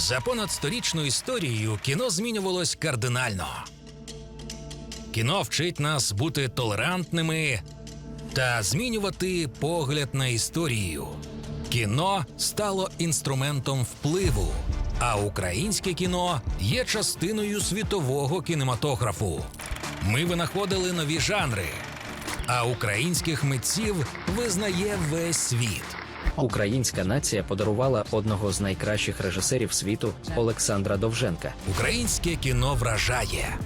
За понад сторічну історію кіно змінювалось кардинально. Кіно вчить нас бути толерантними та змінювати погляд на історію. Кіно стало інструментом впливу, а українське кіно є частиною світового кінематографу. Ми винаходили нові жанри, а українських митців визнає весь світ. Українська нація подарувала одного з найкращих режисерів світу Олександра Довженка. Українське кіно вражає.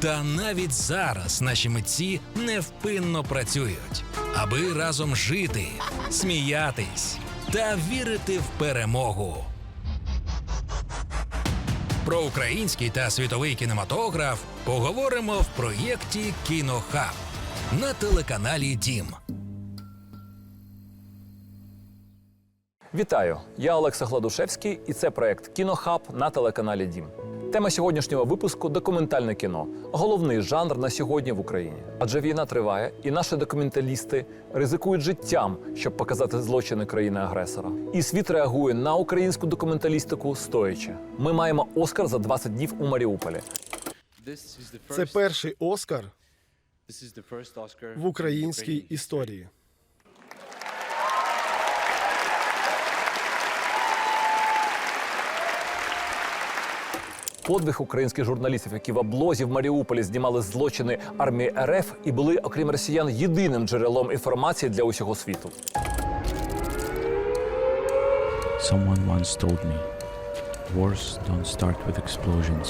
Та навіть зараз наші митці невпинно працюють, аби разом жити, сміятись та вірити в перемогу. Про український та світовий кінематограф поговоримо в проєкті Кінохаб на телеканалі Дім. Вітаю! Я Олекса Гладушевський, і це проект Кінохаб на телеканалі Дім. Тема сьогоднішнього випуску документальне кіно головний жанр на сьогодні в Україні. Адже війна триває, і наші документалісти ризикують життям, щоб показати злочини країни-агресора. І світ реагує на українську документалістику стоячи. Ми маємо Оскар за 20 днів у Маріуполі. Це перший Оскар в українській історії. Подвиг українських журналістів, які в облозі в Маріуполі знімали злочини армії РФ і були, окрім росіян, єдиним джерелом інформації для усього світу. Someone once told me, wars don't start with explosions.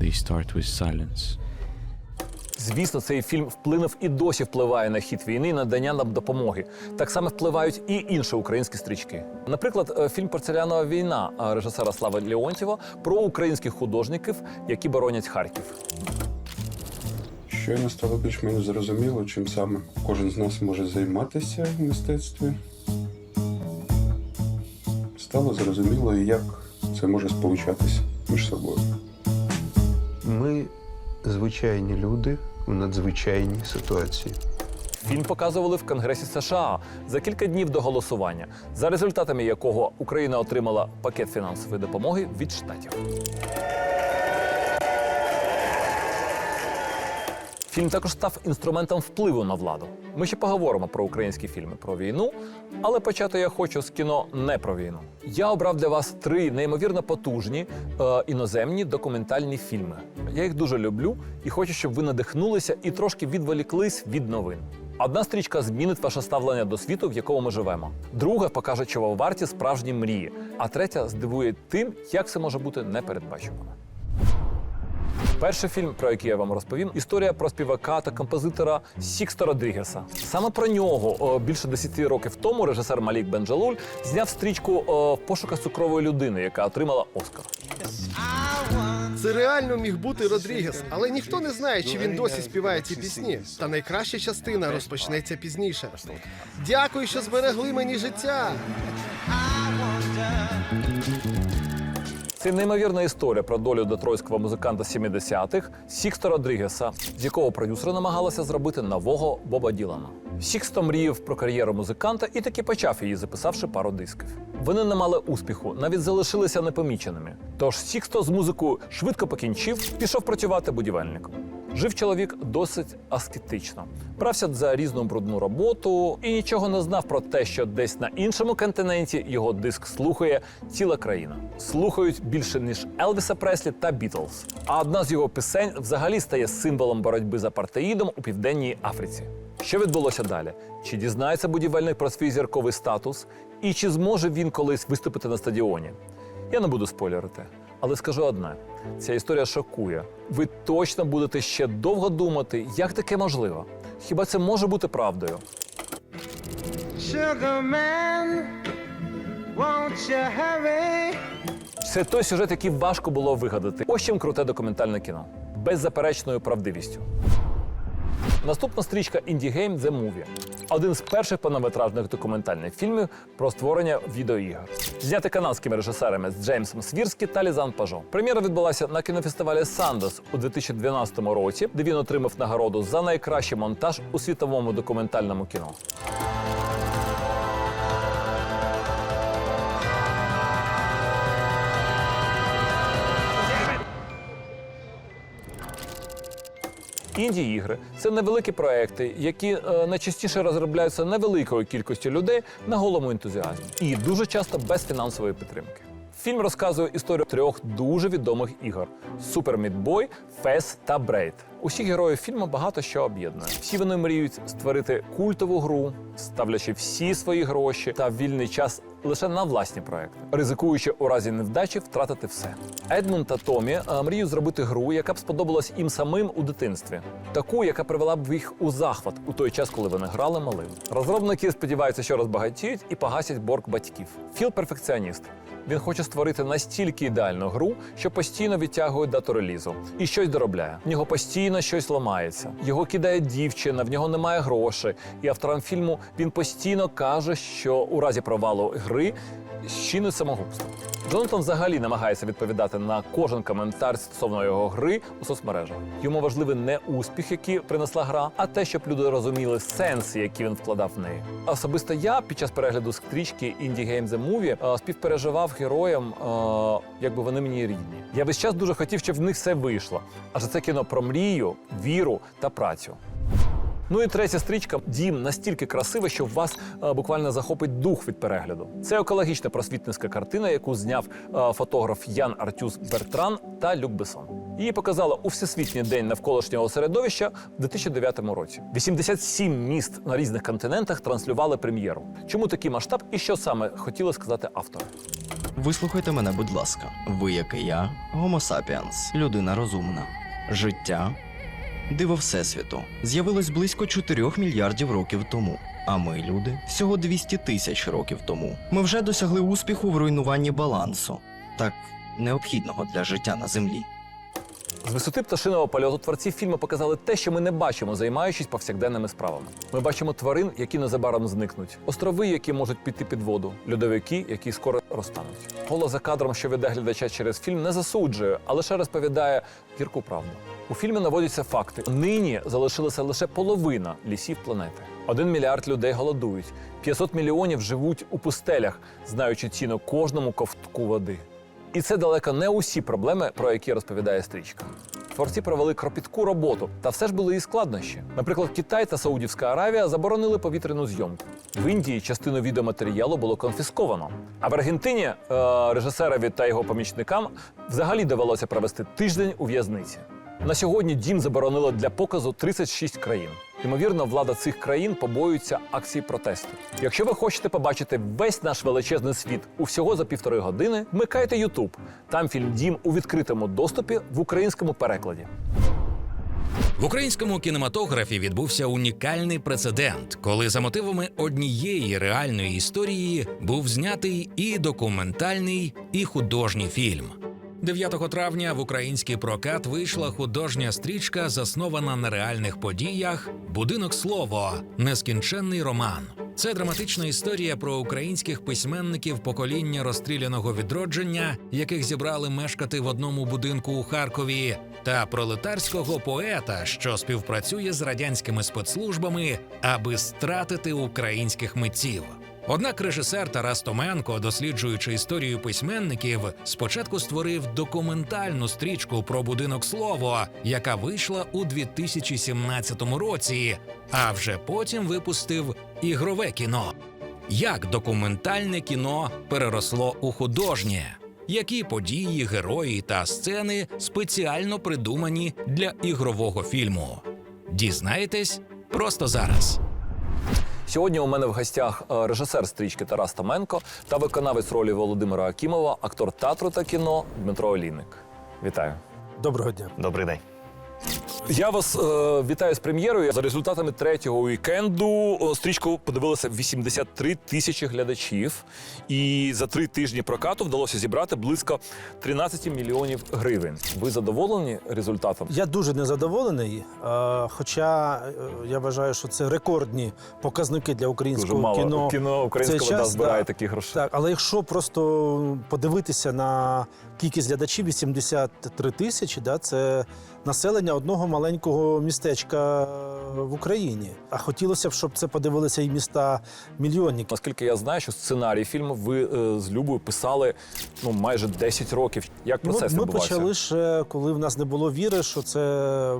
They start with silence. Звісно, цей фільм вплинув і досі впливає на хід війни і надання нам допомоги. Так само впливають і інші українські стрічки. Наприклад, е, фільм Порцелянова війна е, режисера Слави Леонтьєва про українських художників, які боронять Харків. Щойно стало більш-менш зрозуміло, чим саме кожен з нас може займатися в мистецтві. Стало зрозуміло, і як це може сполучатися між собою. Ми звичайні люди в надзвичайній ситуації. Фільм показували в Конгресі США за кілька днів до голосування, за результатами якого Україна отримала пакет фінансової допомоги від штатів. Фільм також став інструментом впливу на владу. Ми ще поговоримо про українські фільми про війну, але почати я хочу з кіно не про війну. Я обрав для вас три неймовірно потужні е, іноземні документальні фільми. Я їх дуже люблю і хочу, щоб ви надихнулися і трошки відволіклись від новин. Одна стрічка змінить ваше ставлення до світу, в якому ми живемо. Друга покаже, чого варті справжні мрії. А третя здивує тим, як це може бути непередбачувано. Перший фільм, про який я вам розповім, історія про співака та композитора Сікста Родрігеса. Саме про нього більше 10 років тому режисер Малік Бенджалуль зняв стрічку в пошуках цукрової людини, яка отримала Оскар. Це реально міг бути Родрігес, але ніхто не знає, чи він досі співає ці пісні. Та найкраща частина розпочнеться пізніше. Дякую, що зберегли мені життя. Це неймовірна історія про долю детройтського музиканта 70-х Сікста Родрігеса, з якого продюсери намагалися зробити нового Боба Ділана. Сіксто мріяв про кар'єру музиканта і таки почав її, записавши пару дисків. Вони не мали успіху, навіть залишилися непоміченими. Тож Сіксто з музикою швидко покінчив, пішов працювати будівельником. Жив чоловік досить аскетично, брався за різну брудну роботу і нічого не знав про те, що десь на іншому континенті його диск слухає ціла країна. Слухають більше ніж Елвіса Преслі та Бітлз. А одна з його пісень взагалі стає символом боротьби з апартеїдом у південній Африці. Що відбулося далі? Чи дізнається будівельник про свій зірковий статус? І чи зможе він колись виступити на стадіоні? Я не буду спойлерити, але скажу одне: ця історія шокує. Ви точно будете ще довго думати, як таке можливо. Хіба це може бути правдою? Sugar man, won't you hurry? Це той сюжет, який важко було вигадати. Ось чим круте документальне кіно. Беззаперечною правдивістю. Наступна стрічка Indie Game The Movie. Один з перших повнометражних документальних фільмів про створення відеоігр. Знятий канадськими режисерами з Джеймсом Свірські та Лізан Пажо. Прем'єра відбулася на кінофестивалі Сандос у 2012 році, де він отримав нагороду за найкращий монтаж у світовому документальному кіно. Інді-ігри це невеликі проекти, які е, найчастіше розробляються невеликою кількістю людей на голому ентузіазмі і дуже часто без фінансової підтримки. Фільм розказує історію трьох дуже відомих ігор: Meat Boy, Fez та Braid. Усі герої фільму багато що об'єднує. Всі вони мріють створити культову гру, ставлячи всі свої гроші та вільний час лише на власні проекти, ризикуючи у разі невдачі втратити все. Едмунд та Томі е, мріють зробити гру, яка б сподобалась їм самим у дитинстві, таку, яка привела б їх у захват у той час, коли вони грали малим. Розробники сподіваються, що розбагатіють і погасять борг батьків. Філ перфекціоніст. Він хоче створити настільки ідеальну гру, що постійно відтягує дату релізу і щось доробляє. В нього постійно щось ламається. Його кидає дівчина, в нього немає грошей. І авторам фільму він постійно каже, що у разі провалу гри щинить самогубство. Джонатан взагалі намагається відповідати на кожен коментар стосовно його гри у соцмережах. Йому важливий не успіх, який принесла гра, а те, щоб люди розуміли сенси, які він вкладав в неї. Особисто я під час перегляду стрічки Indie Game The Movie е, співпереживав героям, е, якби вони мені рідні. Я весь час дуже хотів, щоб в них все вийшло. Адже це кіно про мрію, віру та працю. Ну і третя стрічка дім настільки красива, що вас е, буквально захопить дух від перегляду. Це екологічна просвітницька картина, яку зняв е, фотограф Ян Артюс Бертран та Люк Бесон. Її показали у всесвітній день навколишнього середовища в 2009 році. 87 міст на різних континентах транслювали прем'єру. Чому такий масштаб і що саме хотіли сказати автори? Вислухайте мене, будь ласка. Ви, як і я, Homo sapiens, людина розумна. Життя, диво Всесвіту, з'явилось близько 4 мільярдів років тому. А ми, люди, всього 200 тисяч років тому. Ми вже досягли успіху в руйнуванні балансу, так необхідного для життя на землі. З висоти пташиного польоту творці фільму показали те, що ми не бачимо, займаючись повсякденними справами. Ми бачимо тварин, які незабаром зникнуть, острови, які можуть піти під воду, льодовики, які скоро розтануть. Голос за кадром, що веде глядача через фільм, не засуджує, а лише розповідає гірку правду. У фільмі наводяться факти. Нині залишилася лише половина лісів планети. Один мільярд людей голодують, 500 мільйонів живуть у пустелях, знаючи ціну кожному ковтку води. І це далеко не усі проблеми, про які розповідає стрічка. Творці провели кропітку роботу, та все ж були і складнощі. Наприклад, Китай та Саудівська Аравія заборонили повітряну зйомку. В Індії частину відеоматеріалу було конфісковано. А в Аргентині е, режисерові та його помічникам взагалі довелося провести тиждень у в'язниці. На сьогодні дім заборонило для показу 36 країн. Ймовірно, влада цих країн побоюється акцій протесту. Якщо ви хочете побачити весь наш величезний світ усього за півтори години, вмикайте YouTube. Там фільм Дім у відкритому доступі в українському перекладі. В українському кінематографі відбувся унікальний прецедент, коли за мотивами однієї реальної історії був знятий і документальний, і художній фільм. 9 травня в український прокат вийшла художня стрічка, заснована на реальних подіях Будинок слово нескінченний роман. Це драматична історія про українських письменників покоління розстріляного відродження, яких зібрали мешкати в одному будинку у Харкові, та пролетарського поета, що співпрацює з радянськими спецслужбами, аби стратити українських митців. Однак режисер Тарас Томенко, досліджуючи історію письменників, спочатку створив документальну стрічку про будинок слово, яка вийшла у 2017 році, а вже потім випустив ігрове кіно. Як документальне кіно переросло у художнє? Які події, герої та сцени спеціально придумані для ігрового фільму? Дізнаєтесь просто зараз. Сьогодні у мене в гостях е, режисер стрічки Тарас Таменко та виконавець ролі Володимира Акімова, актор театру та кіно Дмитро Олійник. Вітаю. Доброго дня. Добрий день. Я вас е, вітаю з прем'єрою. За результатами третього вікенду е, стрічку подивилося 83 тисячі глядачів, і за три тижні прокату вдалося зібрати близько 13 мільйонів гривень. Ви задоволені результатом? Я дуже незадоволений, е, хоча е, я вважаю, що це рекордні показники для Дуже українського мало кіно. кіно українського да, час, збирає да. такі гроші. Так, але якщо просто подивитися на кількість глядачів 83 тисячі, да, це населення одного маленького містечка в Україні. А хотілося б, щоб це подивилися і міста мільйонники. Наскільки я знаю, що сценарій фільму ви е, з Любою писали ну майже 10 років. Як Ну, процес ми відбувався? почали ще, коли в нас не було віри, що це,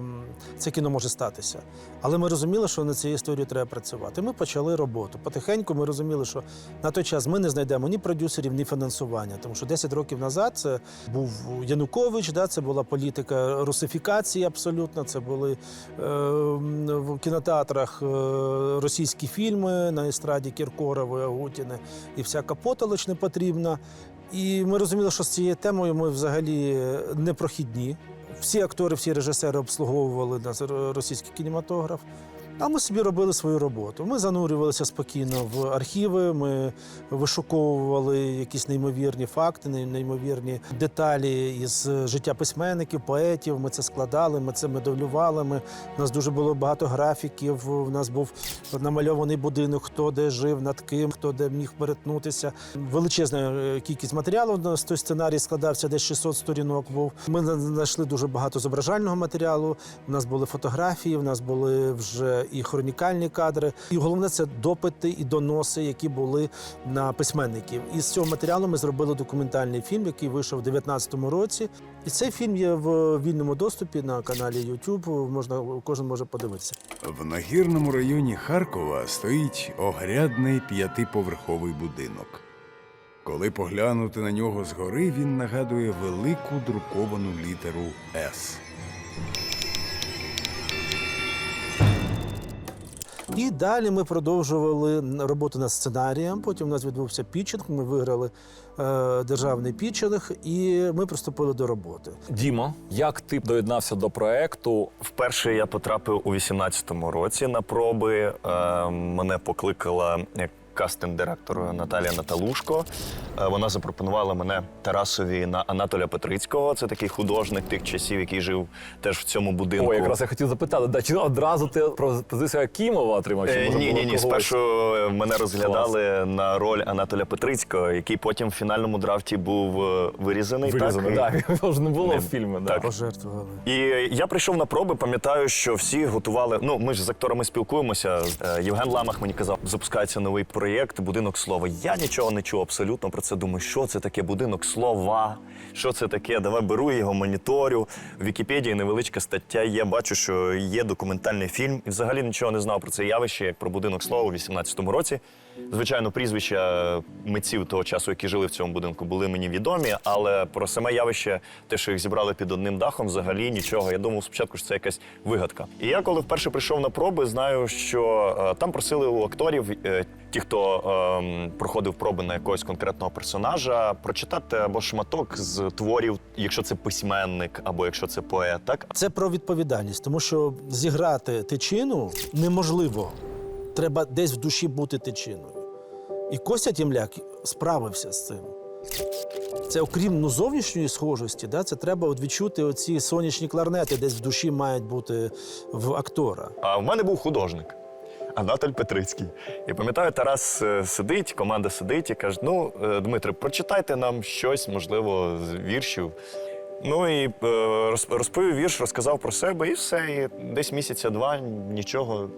це кіно може статися. Але ми розуміли, що над цією історією треба працювати. Ми почали роботу. Потихеньку ми розуміли, що на той час ми не знайдемо ні продюсерів, ні фінансування. Тому що 10 років назад це був Янукович, да, це була політика русифікації абсолютно. Це були е, в кінотеатрах е, російські фільми на естраді Кіркорової, Агутіни і всяка потолоч не потрібна. І ми розуміли, що з цією темою ми взагалі непрохідні. Всі актори, всі режисери обслуговували нас російський кінематограф. А ми собі робили свою роботу. Ми занурювалися спокійно в архіви, ми вишуковували якісь неймовірні факти, неймовірні деталі із життя письменників, поетів. Ми це складали, ми це моделювали. Ми, у нас дуже було багато графіків. У нас був намальований будинок, хто де жив, над ким, хто де міг перетнутися. Величезна е, кількість матеріалу. У нас той сценарій складався, десь 600 сторінок був. Ми на- знайшли дуже багато зображального матеріалу. У нас були фотографії, у нас були вже і хронікальні кадри. І головне це допити і доноси, які були на письменників. І з цього матеріалу ми зробили документальний фільм, який вийшов у 2019 році. І цей фільм є в вільному доступі на каналі YouTube. Можна кожен може подивитися. В нагірному районі Харкова стоїть огрядний п'ятиповерховий будинок. Коли поглянути на нього згори, він нагадує велику друковану літеру С. І далі ми продовжували роботу над сценарієм. Потім у нас відбувся пічинг. Ми виграли е, державний пічинг, і ми приступили до роботи. Дімо, як ти доєднався до проекту? Вперше я потрапив у 18-му році на проби. Е, мене покликала е, кастинг-директор Наталія Наталушко. Е, вона запропонувала мене Тарасові на Анатоля Петрицького. Це такий художник тих часів, який жив теж в цьому будинку. О, якраз я хотів запитати, да, чи одразу ти пропозицію Акімова отримав? Чи Е, Ні, ні, ні. Спершу е, мене розглядали на роль Анатоля Петрицького, який потім в фінальному драфті був е, вирізаний. Так? так. Його не було Не- в фільмі. Да. Пожертвували. І я прийшов на проби, пам'ятаю, що всі готували. Ну, ми ж з акторами спілкуємося. Євген Ламах мені казав, запускається новий проєкт Будинок слова. Я нічого не чув абсолютно про це. Думаю, що це таке будинок слова. Що це таке? Давай беру його, моніторю. В Вікіпедії невеличка стаття є. Бачу, що є документальний фільм. І взагалі нічого не знав про це явище, як про будинок слова у 18-му році. Звичайно, прізвища митців того часу, які жили в цьому будинку, були мені відомі, але про саме явище, те, що їх зібрали під одним дахом, взагалі нічого. Я думав спочатку, що це якась вигадка. І я, коли вперше прийшов на проби, знаю, що е, там просили у акторів, е, ті, хто е, проходив проби на якогось конкретного персонажа, прочитати або шматок з творів, якщо це письменник, або якщо це поет. Так Це про відповідальність, тому що зіграти тичину неможливо. Треба десь в душі бути тичиною. І Костя Тімляк справився з цим. Це окрім ну, зовнішньої схожості, да, це треба от відчути оці сонячні кларнети, десь в душі мають бути в актора. А в мене був художник. Анатоль Петрицький. І пам'ятаю, Тарас е, сидить, команда сидить і каже: ну, е, Дмитре, прочитайте нам щось, можливо, з віршів. Ну і е, розповів вірш, розказав про себе, і все. І десь місяця два нічого.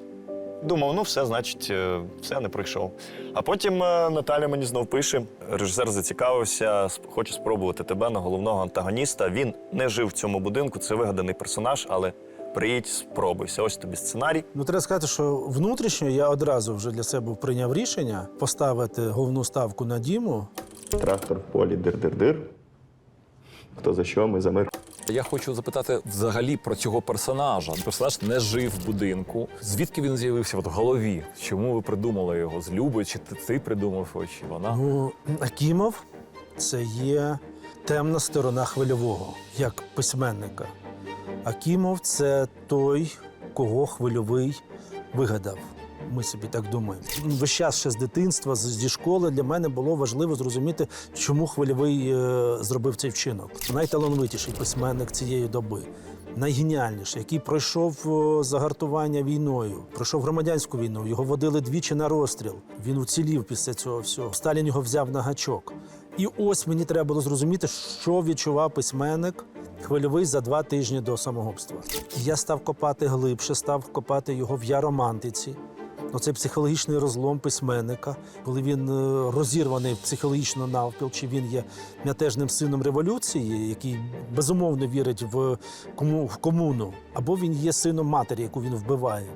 Думав, ну все, значить, е, все не пройшов. А потім е, Наталя мені знов пише: режисер зацікавився, хоче спробувати тебе на головного антагоніста. Він не жив в цьому будинку, це вигаданий персонаж, але приїдь, спробуйся. Ось тобі сценарій. Ну, треба сказати, що внутрішньо я одразу вже для себе прийняв рішення поставити головну ставку на Діму. Трактор в полі дир-дир-дир. Хто за що, ми за мир. Я хочу запитати взагалі про цього персонажа. Персонаж не жив в будинку. Звідки він з'явився в голові? Чому ви придумали його? З Любою? Чи ти, ти придумав його, чи вона? Ну, Акімов це є темна сторона хвильового, як письменника. Акімов це той, кого хвильовий вигадав. Ми собі так думаємо. Весь час ще з дитинства, зі школи для мене було важливо зрозуміти, чому хвильовий е, зробив цей вчинок. Найталановитіший письменник цієї доби, найгеніальніший, який пройшов е, загартування війною, пройшов громадянську війну. Його водили двічі на розстріл. Він уцілів після цього всього. Сталін його взяв на гачок. І ось мені треба було зрозуміти, що відчував письменник хвильовий за два тижні до самогубства. Я став копати глибше, став копати його в я романтиці. Оцей психологічний розлом письменника, коли він е, розірваний психологічно навпіл, чи він є мятежним сином революції, який безумовно вірить в, кому, в комуну, або він є сином матері, яку він вбиває.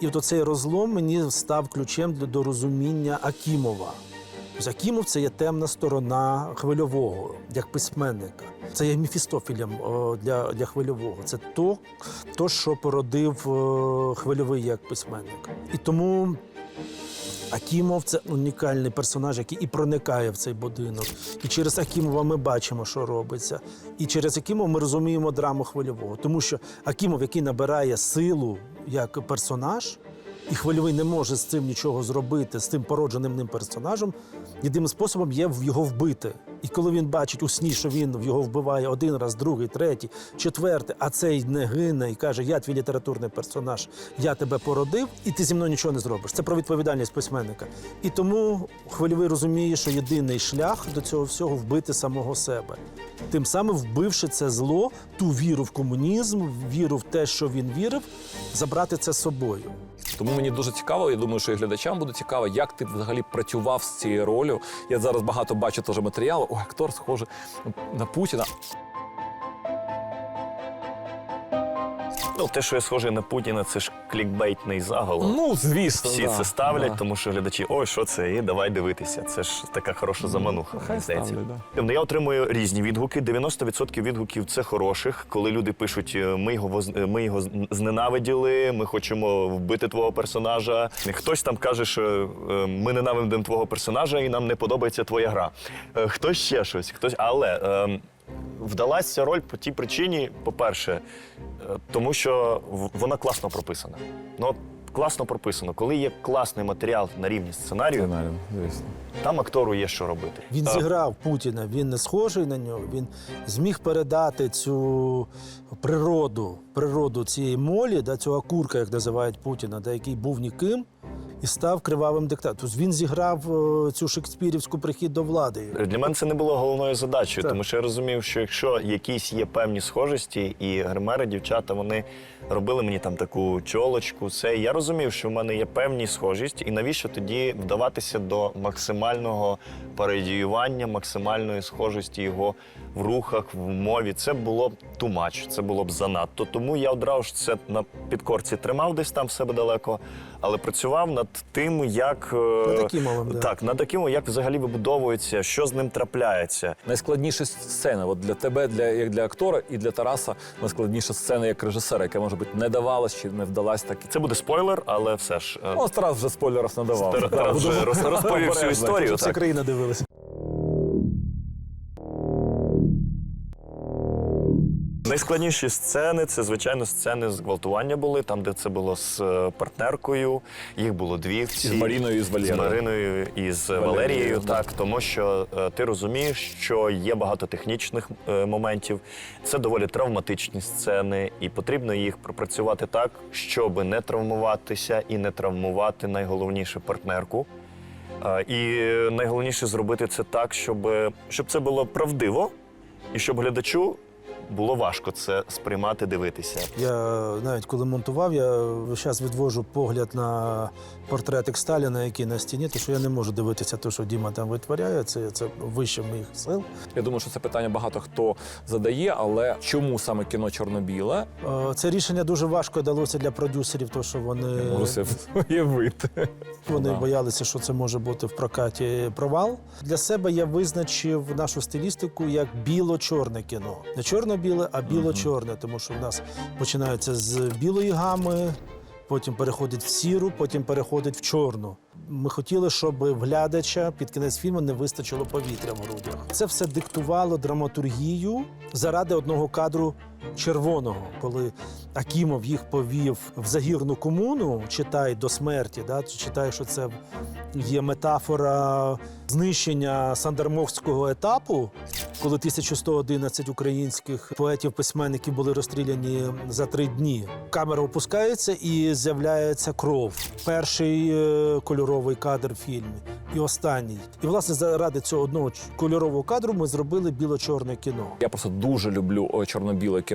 І от цей розлом мені став ключем для розуміння Акімова. Тобто Акімов це є темна сторона хвильового, як письменника. Це є міфістофілем для, для хвильового. Це то, то, що породив хвильовий як письменник. І тому Акімов це унікальний персонаж, який і проникає в цей будинок. І через Акімова ми бачимо, що робиться. І через Акімова ми розуміємо драму хвильового. Тому що Акімов, який набирає силу як персонаж, і хвильовий не може з цим нічого зробити, з тим породженим ним персонажем, єдиним способом є його вбити. І коли він бачить у сні, що він його вбиває один раз, другий, третій, четвертий, а цей не гине і каже: Я твій літературний персонаж, я тебе породив, і ти зі мною нічого не зробиш. Це про відповідальність письменника. І тому хвильовий розуміє, що єдиний шлях до цього всього вбити самого себе. Тим самим вбивши це зло, ту віру в комунізм, віру в те, що він вірив, забрати це з собою. Тому мені дуже цікаво, я думаю, що і глядачам буде цікаво, як ти взагалі працював з цією ролью. Я зараз багато бачу теж матеріалу. О, актор схожий на Путіна. Ну, те, що я схожий на Путіна, це ж клікбейтний заголовок. Ну, звісно, Всі да, це ставлять, да. тому що глядачі, ой, що це? І давай дивитися. Це ж така хороша замануха. Хай мені здається. ставлять, Ну, Я отримую різні відгуки. 90% відгуків це хороших, коли люди пишуть: е, ми його е, ми його зненавиділи, ми хочемо вбити твого персонажа. Хтось там каже, що е, ми ненавидимо твого персонажа і нам не подобається твоя гра. Хтось ще щось, хтось, але. Вдалася ця роль по тій причині, по-перше, е, тому що вона класно прописана. Ну, от класно прописано. Коли є класний матеріал на рівні сценарію, Сценарієм, звісно. там актору є що робити. Він Е, зіграв Путіна, він не схожий на нього. Він зміг передати цю природу, природу цієї молі, да, цього курка, як називають Путіна, да, який був ніким, і став кривавим диктатором. Він зіграв е, цю шекспірівську прихід до влади. Для мене це не було головною задачею, Так. тому що я розумів, що якщо якісь є певні схожості, і гримери, дівчата, вони робили мені там таку чолочку, це я розумів, що в мене є певні схожість, і навіщо тоді вдаватися до максимального пародіювання, максимальної схожості його в рухах, в мові. Це було б much, це було б занадто. Тому я одразу це на підкорці тримав десь там в себе далеко, але працював над тим, як е, Над Акімовим, да. так, над таким, як взагалі вибудовується, що з ним трапляється. Найскладніші сцени, от для тебе, для, як для актора, і для Тараса найскладніша сцена як режисера, яка, може бути, не давалась чи не вдалась так. Це буде спойлер, але все ж. е, О, Тарас вже спойлерів надавав. Тарас- вже розповів всю історію. Так. країна дивилася. Найскладніші сцени це, звичайно, сцени зґвалтування були, там, де це було з е, партнеркою. Їх було дві. в І з Маріною, і з Валерією. З Мариною і з Валерією, Валерією, да. так. Тому що е, ти розумієш, що є багато технічних е, моментів. Це доволі травматичні сцени, і потрібно їх пропрацювати так, щоб не травмуватися і не травмувати найголовніше партнерку. Е, І найголовніше зробити це так, щоб, щоб це було правдиво, і щоб глядачу було важко це сприймати, дивитися. Я навіть коли монтував, я весь час відвожу погляд на портретик Сталіна, який на стіні, тому що я не можу дивитися те, що Діма там витворяє. Це, це вище моїх сил. Я думаю, що це питання багато хто задає, але чому саме кіно чорно-біле? Е, Це рішення дуже важко далося для продюсерів, тому що вони, себе уявити. вони Да. боялися, що це може бути в прокаті провал. Для себе я визначив нашу стилістику як біло-чорне кіно. Не чорно-біле, а біло-чорне, тому що в нас починається з білої гами, потім переходить в сіру, потім переходить в чорну. Ми хотіли, щоб в глядача під кінець фільму не вистачило повітря в грудях. Це все диктувало драматургію заради одного кадру червоного, коли Акімов їх повів в загірну комуну, читай до смерті, да, читай, що це є метафора знищення сандармовського етапу, коли 1111 українських поетів-письменників були розстріляні за три дні. Камера опускається і з'являється кров. Перший е, кольоровий кадр в фільмі. і останній. І власне заради цього одного кольорового кадру ми зробили біло-чорне кіно. Я просто дуже люблю чорно-біле кіно,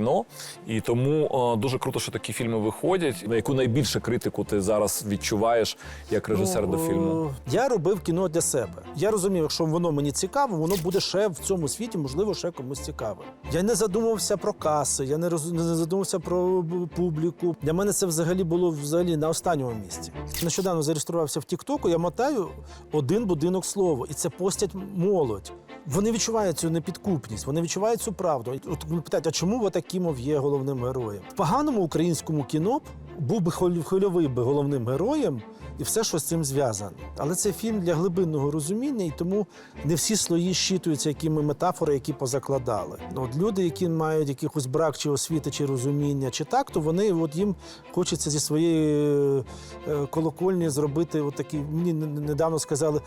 і тому о, дуже круто, що такі фільми виходять. На яку найбільше критику ти зараз відчуваєш як режисер до Ну, фільму? е, Я робив кіно для себе. Я розумів, якщо воно мені цікаво, воно буде ще в цьому світі, можливо, ще комусь цікаве. Я не задумувався про каси, я не роз... не задумався про публіку. Для мене це взагалі було взагалі на останньому місці. Нещодавно зареєструвався в Тіктоку. Я мотаю один будинок слово, і це постять молодь. Вони відчувають цю непідкупність, вони відчувають цю правду. От ви питаєте, а чому Ватакімов є головним героєм? В поганому українському кіно був би хвиль- хвильовий би головним героєм, і все, що з цим зв'язано. Але це фільм для глибинного розуміння, і тому не всі слої щитуються, якими метафори, які позакладали. Ну, От люди, які мають якихось брак чи освіти, чи розуміння, чи так, то вони от їм хочеться зі своєї е, колокольні зробити. От такі мені недавно сказали.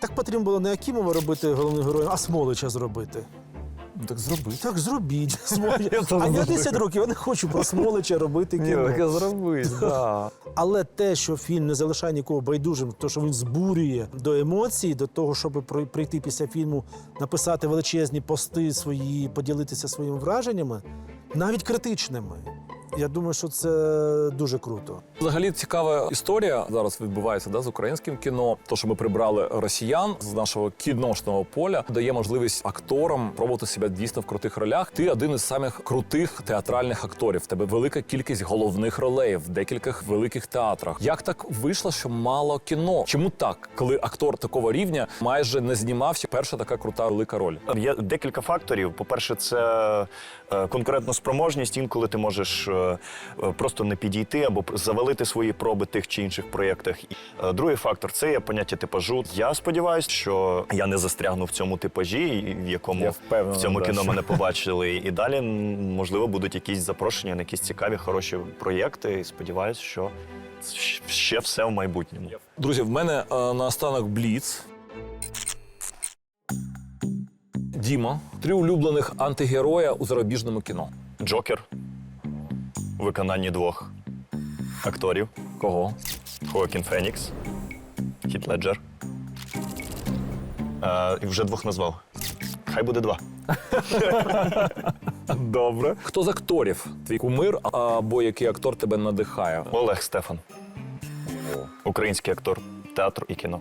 Так потрібно було не Акімова робити головним героєм, а Смолича зробити. Ну, Так зроби. Так зробіть. А я 10 років, я не хочу про Смолича робити кіно. зроби, да. Але те, що фільм не залишає нікого байдужим, то що він збурює до емоцій, до того, щоб прийти після фільму, написати величезні пости свої, поділитися своїми враженнями, навіть критичними. Я думаю, що це дуже круто. Взагалі цікава історія зараз відбувається да, з українським кіно. То, що ми прибрали росіян з нашого кіношного поля, дає можливість акторам пробувати себе дійсно в крутих ролях. Ти один із самих крутих театральних акторів. В тебе велика кількість головних ролей в декількох великих театрах. Як так вийшло, що мало кіно? Чому так, коли актор такого рівня майже не знімався? Перша така крута велика роль. Є декілька факторів. По-перше, це е, спроможність. Інколи ти можеш е, е, просто не підійти або завалити свої проби тих чи інших проєктах. Другий фактор це є поняття типажу. Я сподіваюся, що я не застрягну в цьому типажі, в якому в цьому да, кіно що- мене побачили. І далі, можливо, будуть якісь запрошення на якісь цікаві, хороші проєкти. І сподіваюся, що ще все в майбутньому. Друзі, в мене е, наостанок бліц. Діма, три улюблених антигероя у зарубіжному кіно. Джокер у виконанні двох акторів. Кого? Хоакін Фенікс, Хіт Леджер. Е, і вже двох назвав. Хай буде два. Добре. Хто з акторів? Твій кумир або який актор тебе надихає? Олег Стефан. Український актор театру і кіно.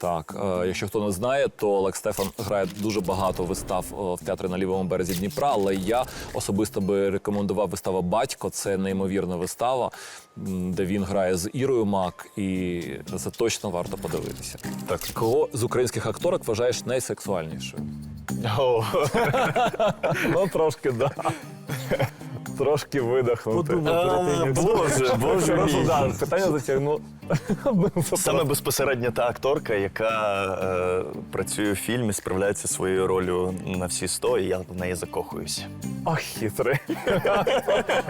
Так, е, якщо хто не знає, то Олег Стефан грає дуже багато вистав е, в театрі на лівому березі Дніпра. Але я особисто би рекомендував виставу Батько. Це неймовірна вистава, м, де він грає з Ірою Мак, і це точно варто подивитися. Так. Кого з українських акторок вважаєш найсексуальнішою? Ну, трошки, да. Трошки видихнути. Подумав як Боже, боже мій. питання затягнув. Саме безпосередньо та акторка, яка е, працює в фільмі, справляється своєю ролью на всі сто, і я в неї закохуюся. Ох, хитрий.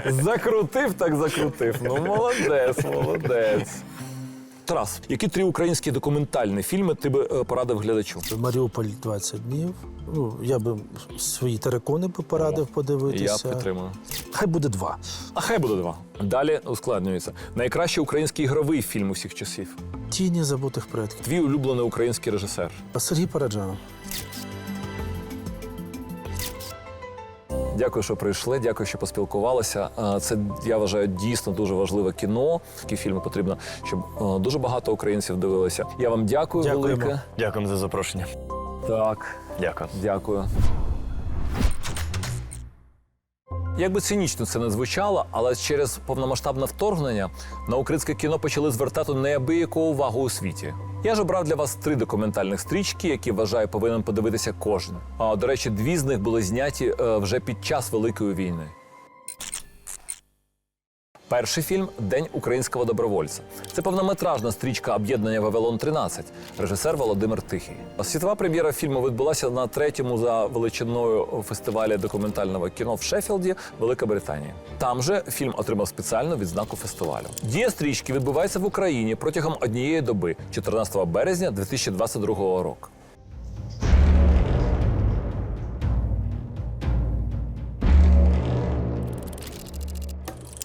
закрутив, так закрутив. Ну, молодець, молодець. Тарас, які три українські документальні фільми ти би е, порадив глядачу? Маріуполь 20 днів. Ну, я би свої терикони би порадив Я подивитися. підтримую. Хай буде два. А хай буде два. Далі ускладнюється. Найкращий український ігровий фільм усіх часів. Тіні забутих предків. Твій улюблений український режисер. Сергій Параджанов. Дякую, що прийшли. Дякую, що поспілкувалися. Е, Це я вважаю дійсно дуже важливе кіно. Такі фільми потрібно, щоб е, дуже багато українців дивилися. Я вам дякую Дякуємо. велике. Дякуємо за запрошення. Так. Дякую. Дякую. Як би цинічно це не звучало, але через повномасштабне вторгнення на українське кіно почали звертати неабияку увагу у світі. Я ж обрав для вас три документальних стрічки, які вважаю повинен подивитися кожен. А до речі, дві з них були зняті е, вже під час Великої війни. Перший фільм День українського добровольця. Це повнометражна стрічка об'єднання Вавилон 13 режисер Володимир Тихий. Світова прем'єра фільму відбулася на третьому за величиною фестивалі документального кіно в Шеффілді, Велика Британія. Там же фільм отримав спеціальну відзнаку фестивалю. Дія стрічки відбувається в Україні протягом однієї доби, 14 березня 2022 року.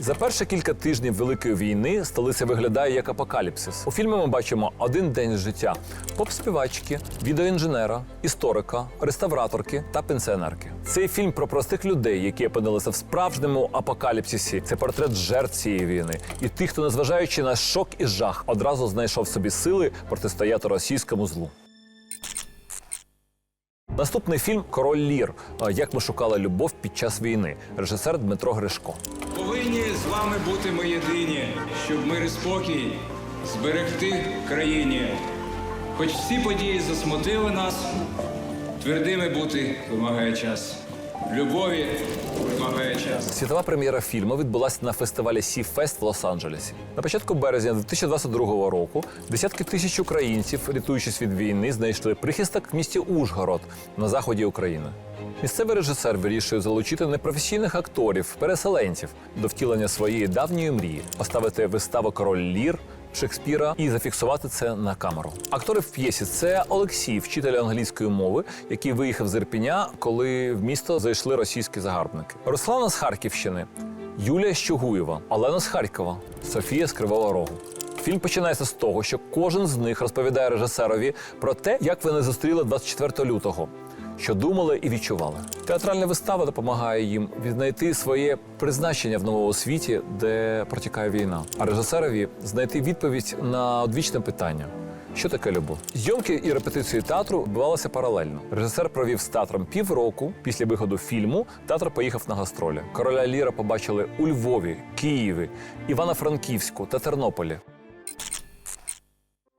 За перші кілька тижнів Великої війни столиця виглядає як апокаліпсис. У фільмі ми бачимо один день життя поп-співачки, відеоінженера, історика, реставраторки та пенсіонерки. Цей фільм про простих людей, які опинилися в справжньому апокаліпсисі. Це портрет жертв цієї війни і тих, хто, незважаючи на шок і жах, одразу знайшов собі сили протистояти російському злу. Наступний фільм Король Лір. Як ми шукали любов під час війни. Режисер Дмитро Гришко. Повинні з вами бути ми єдині, щоб мир і спокій зберегти країні. Хоч всі події засмутили нас, твердими бути вимагає час. Любові вимагає час. Світова прем'єра фільму відбулася на фестивалі Сі Фест в Лос-Анджелесі. На початку березня 2022 року десятки тисяч українців, рятуючись від війни, знайшли прихисток в місті Ужгород на заході України. Місцевий режисер вирішує залучити непрофесійних акторів, переселенців до втілення своєї давньої мрії, поставити виставу Король Лір. Шекспіра і зафіксувати це на камеру. Актори в п'єсі це Олексій, вчитель англійської мови, який виїхав з Ірпіня, коли в місто зайшли російські загарбники. Руслана з Харківщини, Юлія Щугуєва, Олена з Харкова, Софія з Кривого Рогу. Фільм починається з того, що кожен з них розповідає режисерові про те, як вони зустріли 24 лютого, що думали і відчували. Театральна вистава допомагає їм віднайти своє призначення в новому світі, де протікає війна, а режисерові знайти відповідь на одвічне питання. Що таке любов? Зйомки і репетиції театру відбувалися паралельно. Режисер провів з театром півроку. Після виходу фільму театр поїхав на гастролі. Короля Ліра побачили у Львові, Києві, Івано-Франківську та Тернополі.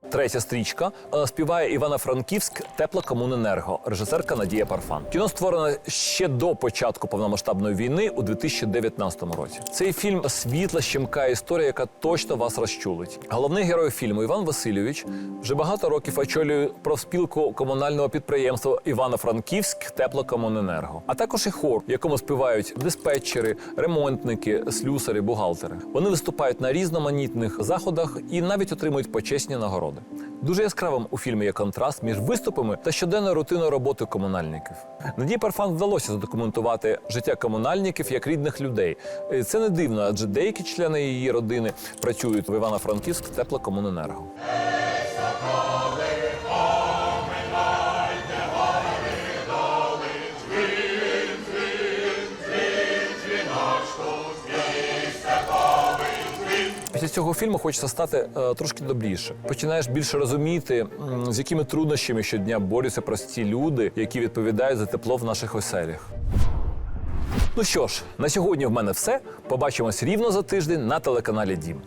Третя стрічка е, співає Івано-Франківськ Тепла Комуненерго, режисерка Надія Парфан. Кіно створено ще до початку повномасштабної війни у 2019 році. Цей фільм світла, щемка історія, яка точно вас розчулить. Головний герой фільму Іван Васильович вже багато років очолює профспілку комунального підприємства Івано-Франківськ Теплокомуненерго, а також і хор, в якому співають диспетчери, ремонтники, слюсарі, бухгалтери. Вони виступають на різноманітних заходах і навіть отримують почесні нагороди. Дуже яскравим у фільмі є контраст між виступами та щоденною рутиною роботи комунальників. Надії Парфан вдалося задокументувати життя комунальників як рідних людей. Е, Це не дивно, адже деякі члени її родини працюють в Івано-Франківськ теплокомуненерго. Після цього фільму хочеться стати е, трошки добріше. Починаєш більше розуміти, з якими труднощами щодня борються прості люди, які відповідають за тепло в наших оселях. Ну що ж, на сьогодні в мене все. Побачимось рівно за тиждень на телеканалі Дім.